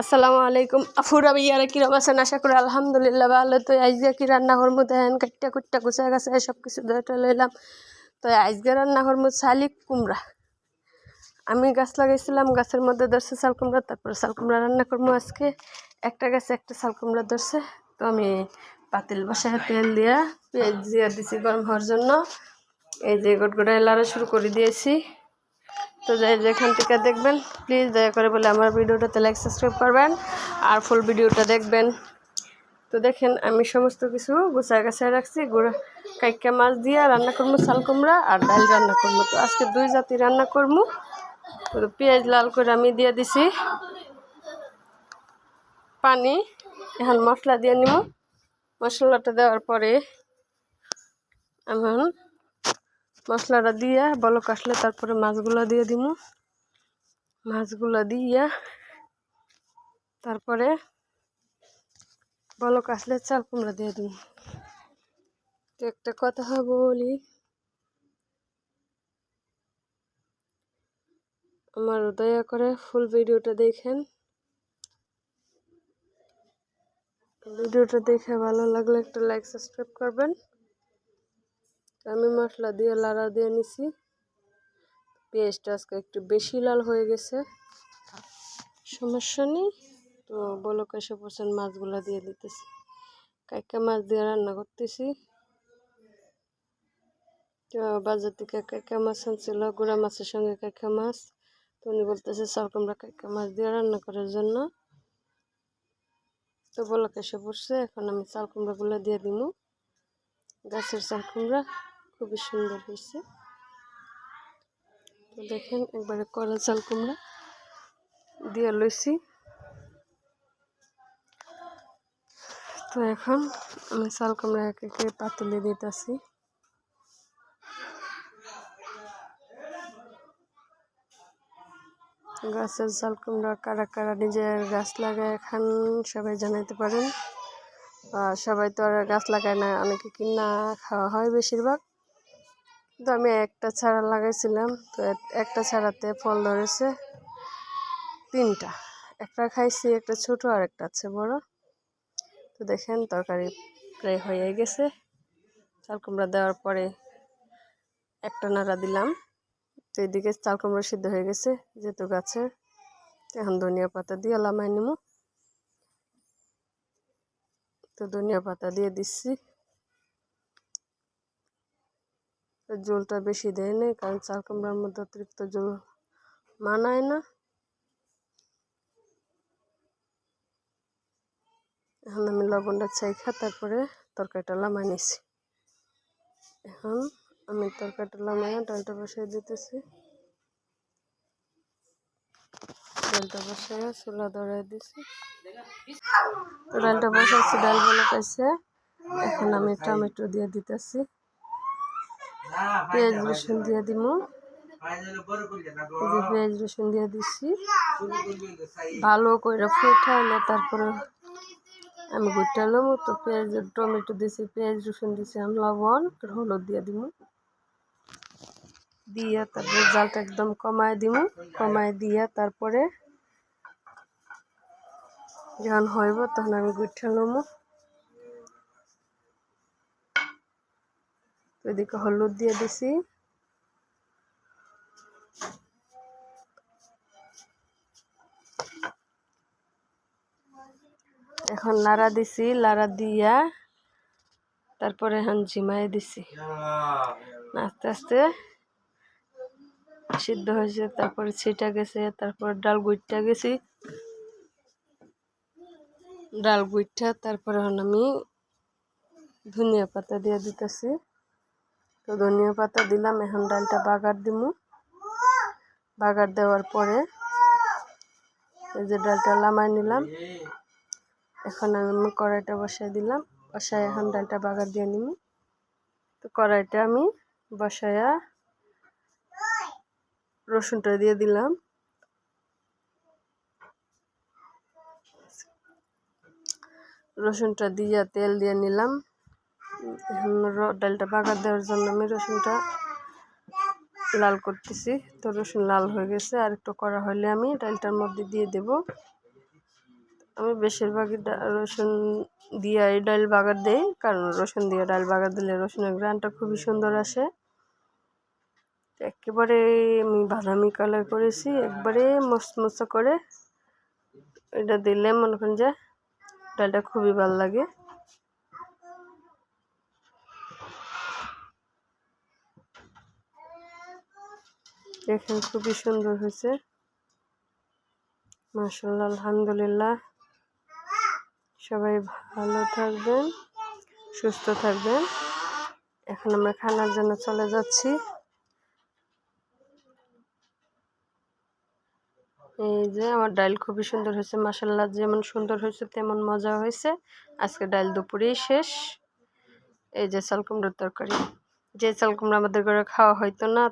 আসসালামু আলাইকুম। আফুরা ভাইয়ারা কিরম আছেন? আশা করি আলহামদুলিল্লাহ ভালো। তো আজকে কি রান্না করব দেখেন কাটটা কুটটা গুছা গেছে সব কিছু ধরে লইলাম। তো আজকে রান্না করব শালিক কুমড়া। আমি গাছ লাগাইছিলাম, গাছের মধ্যে ধরছে শাল কুমড়া, তারপরে শাল কুমড়া রান্না করব আজকে। একটা গাছে একটা শাল কুমড়া ধরছে। তো আমি পাতিল বসায় তেল দিয়া পেঁয়াজ দিয়ে দিছি গরম হওয়ার জন্য। এই যে গোট গোটা লাড়া শুরু করে দিয়েছি। তো যাই যেখান থেকে দেখবেন প্লিজ দয়া করে বলে আমার ভিডিওটাতে লাইক সাবস্ক্রাইব করবেন আর ফুল ভিডিওটা দেখবেন। তো দেখেন, আমি সমস্ত কিছু গুছা গাছায় রাখছি, গুঁড়া কাইকা মাছ দিয়ে রান্না করব শাল কুমড়া আর ডাল রান্না করব। তো আজকে দুই জাতি রান্না করব। তো পেঁয়াজ লাল করে আমি দিয়ে দিছি। পানি, এখন মশলা দিয়ে নিব। মশলাটা দেওয়ার পরে এখন মশলাটা দিয়ে, বলক আসলে তারপরে মাছগুলো দিয়ে দিব মাছগুলো দিয়া তারপরে বলক আসলে চাল কুমড়া দিয়ে দিব তো একটা কথা বলি, আমার দয়া করে ফুল ভিডিওটা দেখেন। ভিডিওটা দেখে ভালো লাগলে একটা লাইক, সাবস্ক্রাইব করবেন। আমি মশলা দিয়ে লাড়া দিয়ে নিছি। পেঁয়াজটা আজকে একটু বেশি লাল হয়ে গেছে। সমস্যা নেই। তো বলো কেসে পড়ছেন মাছগুলো দিয়ে দিতেছি। কাইকা মাছ দিয়ে রান্না করতেছি। তো বাজার থেকে কাইকা মাছ আনছিল, গুঁড়া মাছের সঙ্গে কাইকা মাছ। তো উনি বলতেছে সরকমরা কাইকা মাছ দিয়ে রান্না করার জন্য। তো বলো কেসে পড়ছে, এখন আমি চাল কুমড়াগুলো দিয়ে দিব গাছের চাল কুমড়া। খুবই সুন্দর হয়েছে। তো দেখেন, একবারে কলা চাল কুমড়া দিয়ে লইছি। তো এখন আমি চাল কুমড়া এক পাতলে দিতেছি। গাছের চাল কুমড়া কারা কারা নিজের গাছ লাগায় এখন সবাই জানাইতে পারেন। সবাই তো আর গাছ লাগায় না, অনেকে কিনা খাওয়া হয় বেশিরভাগ। তো আমি একটা ছাড়া লাগাইছিলাম, তো একটা ছাড়াতে ফল ধরেছে তিনটা। একটা খাইছি, একটা ছোট আর একটা আছে বড়। তো দেখেন তরকারি প্রায় হয়ে গেছে। চাল কুমড়া দেওয়ার পরে একটা নাড়া দিলাম। তো এদিকে চাল কুমড়া সিদ্ধ হয়ে গেছে, যেহেতু গাছের। এখন ধনিয়া পাতা দিয়ে লামাই নিমু। তো ধনিয়া পাতা দিয়ে দিচ্ছি। জলটা বেশি দেয় নাই, কারণ চাল কুমড়ার মধ্যে অতিরিক্ত জল মানায় না। এখন আমি লবণটা চাইখা তারপরে তরকারিটা লামাই নিছি। এখন আমি তরকারিটা লামাইয়া ডালটা বসাই দিতেছি। ডালটা বসাইয়া চুলা ধরাই দিছি। ডালটা বসাইছি, ডাল বলে পাইছে এখন আমি টমেটো দিয়ে দিতেছি। পেঁয়াজ রসুন দিয়ে দিব। এই যে পেঁয়াজ রসুন দিয়ে দিচ্ছি ভালো করে ফুটাইলে তারপরে আমি গুটালাম তো পেঁয়াজ টমেটো দিছি পেঁয়াজ রসুন দিছি আমি লবণ হলুদ দিয়ে দিব। দিয়ে তারপরে জালটা একদম কমায় দিব কমায় দিয়ে তারপরে যখন হইব তখন আমি গুঠালাম ওইদিকে হলুদ দিয়ে দিছি। এখন লাড়া দিছি, লাড়া দিয়া তারপরে এখন ঝিমাই দিছি। আস্তে আস্তে সিদ্ধ হয়েছে, তারপরে ছিটা গেছে, তারপর ডাল গুইটটা গেছি। ডাল গুইটটা, তারপরে এখন আমি ধনিয়া পাতা দিয়ে দিতেছি। তো ধনিয়া পাতা দিলাম, এখন ডালটা বাগার দিব বাগার দেওয়ার পরে এই যে ডালটা লামাই নিলাম। এখন আমি কড়াইটা বসাই দিলাম বসায় এখন ডালটা বাগার দিয়ে নিব তো কড়াইটা আমি বসায়া রসুনটা দিয়ে দিলাম। রসুনটা দিয়ে তেল দিয়ে নিলাম। ডালটা বাগার দেওয়ার জন্য আমি রসুনটা লাল করতেছি। তো রসুন লাল হয়ে গেছে, আর একটু করা হলে আমি ডালটার মধ্যে দিয়ে দেব। আমি বেশিরভাগই রসুন দিয়ে এই ডাল বাগার দিই, কারণ রসুন দিয়ে ডাল বাগার দিলে রসুনের গ্রানটা খুবই সুন্দর আসে। একেবারে আমি বাদামি কালার করেছি, একবারে মচমচা করে। এটা দিলে মনে করেন যে ডালটা খুবই ভালো লাগে। দেখেন খুবই সুন্দর হয়েছে। মাসাল্লাহ আলহামদুলিল্লাহ। সবাই ভালো থাকবেন, সুস্থ থাকবেন। এখন আমরা খানার জন্য চলে যাচ্ছি। এই যে আমার ডাল খুবই সুন্দর হয়েছে মাসাল্লাহ যেমন সুন্দর হয়েছে তেমন মজা হয়েছে। আজকে ডাল দুপুরেই শেষ। এই যে চাল তরকারি। যে চাল কুমড়ো আমাদের ঘরে খাওয়া হয়তো না